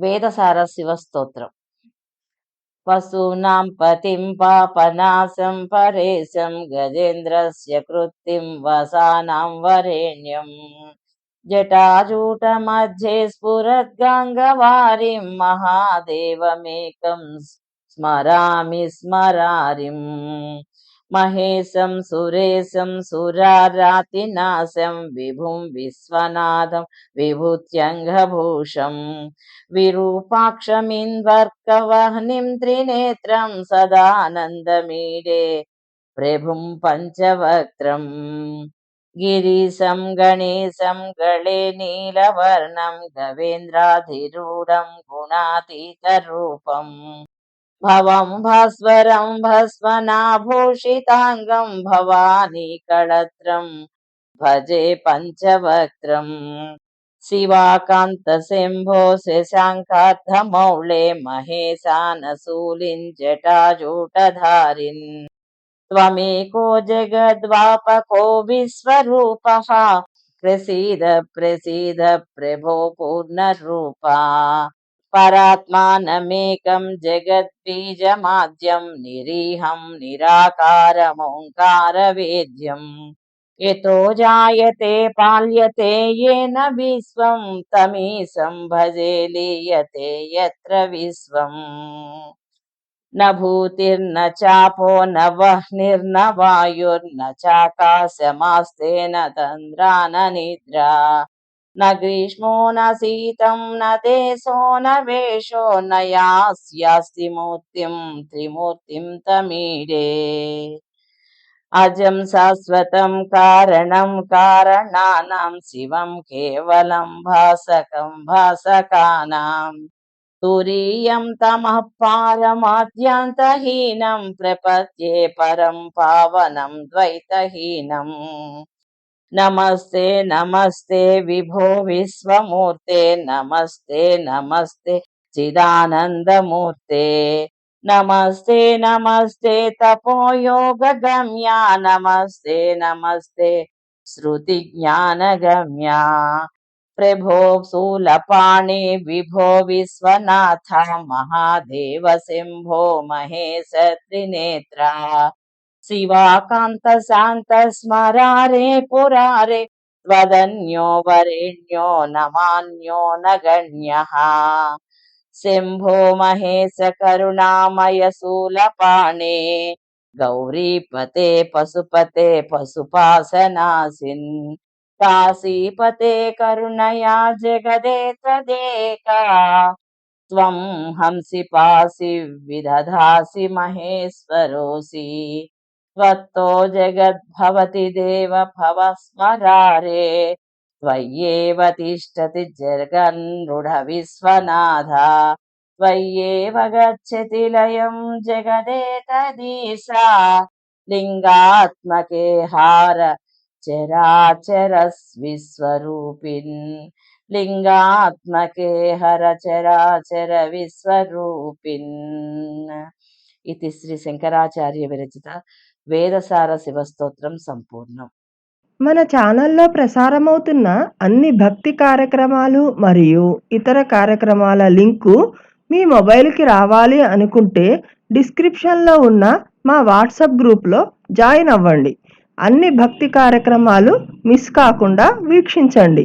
వేదసార శివస్తోత్రం. పశూనాం పతిం పాపనాశం పరేశం గజేంద్రస్య కృత్తిం వసానాం వరేణ్యం. జటాజూట మధ్యే స్ఫురద్గంగవారిం మహాదేవమేకం స్మరామి స్మరారిం. మహేశం సురేశం సురారాతినాశం విభుం విశ్వనాథం విభూత్యంగభూషం. విరూపాక్షమిన్వర్కవహ్నిం త్రినేత్రం సదానందమీడే ప్రభుం పంచవక్త్రం. గిరీశం గణేశం గళే నీలవర్ణం గవేంద్రాధిరూఢం గుణాతీతరూపం భవం భాస్వరం భస్వనాభూషితాంగం భవానీ కళత్రం భజే పంచవక్త్రం శివాకాంత శంభో శశాంకార్థమౌళే మహేశానశూలిం జటాజూటధారిన్ త్వమేకో జగద్వాపకో విశ్వరూప ప్రసీద ప్రసీద ప్రభో పూర్ణరూపా परात्मानमेकं जगद्बीजमाद्यं निरीहं निराकारमोङ्कारवेद्यम्। यतो जायते पाल्यते येन विश्वं, तमीशं भजे लीयते यत्र विश्वम्। न भूतिर्न चापो, न वह्निर्न वायुर्न चाकाशमास्तेन तन्द्रा न निद्रा। न ग्रीष्मो न शीतं न देशो न वेषो न यास्यास्ति मूर्तिं त्रिमूर्तिं तमीडे अजं शाश्वतं कारणं कारणानां शिवं केवलं भासकं भासकानाम् तुरीयं तमः पारमाद्यान्तहीनं प्रपद्ये परं पावनं द्वैतहीनम् नमस्ते नमस्ते, विभो विश्वमूर्ते, नमस्ते नमस्ते, चिदानन्दमूर्ते। नमस्ते नमस्ते, तपोयोगगम्या, नमस्ते नमस्ते, श्रुतिज्ञानगम्या। प्रभो शूलपाणि विभो विश्वनाथ, महादेव शम्भो महेश त्रिनेत्रा। शिवाकान्त शान्त स्मरारे पुरारे त्वदन्यो वरेण्यो नमान्यो न गण्यः शम्भो महेश करुणामय शूलपाणे गौरीपते पशुपते पशुपासनासिन् काशीपते करुणया जगदे तदेका त्वं हंसि पासि विदधासि महेश्वरोऽसि त्वत्तो जगद्भवति देव भवस्मरारे त्वय्येव तिष्ठति जगन्नृढविश्वनाथ त्वय्येव गच्छति लयं जगदेतदीशा लिङ्गात्मके हार चराचरस्विस्वरूपिन् लिङ्गात्मके हर चराचर विश्वरूपिन् ఇది శ్రీ శంకరాచార్య విరచిత వేదసార శివస్తోత్రం సంపూర్ణం మన ఛానల్లో ప్రసారమవుతున్న అన్ని భక్తి కార్యక్రమాలు మరియు ఇతర కార్యక్రమాల లింకు మీ మొబైల్కి రావాలి అనుకుంటే డిస్క్రిప్షన్లో ఉన్న మా వాట్సాప్ గ్రూప్లో జాయిన్ అవ్వండి. అన్ని భక్తి కార్యక్రమాలు మిస్ కాకుండా వీక్షించండి.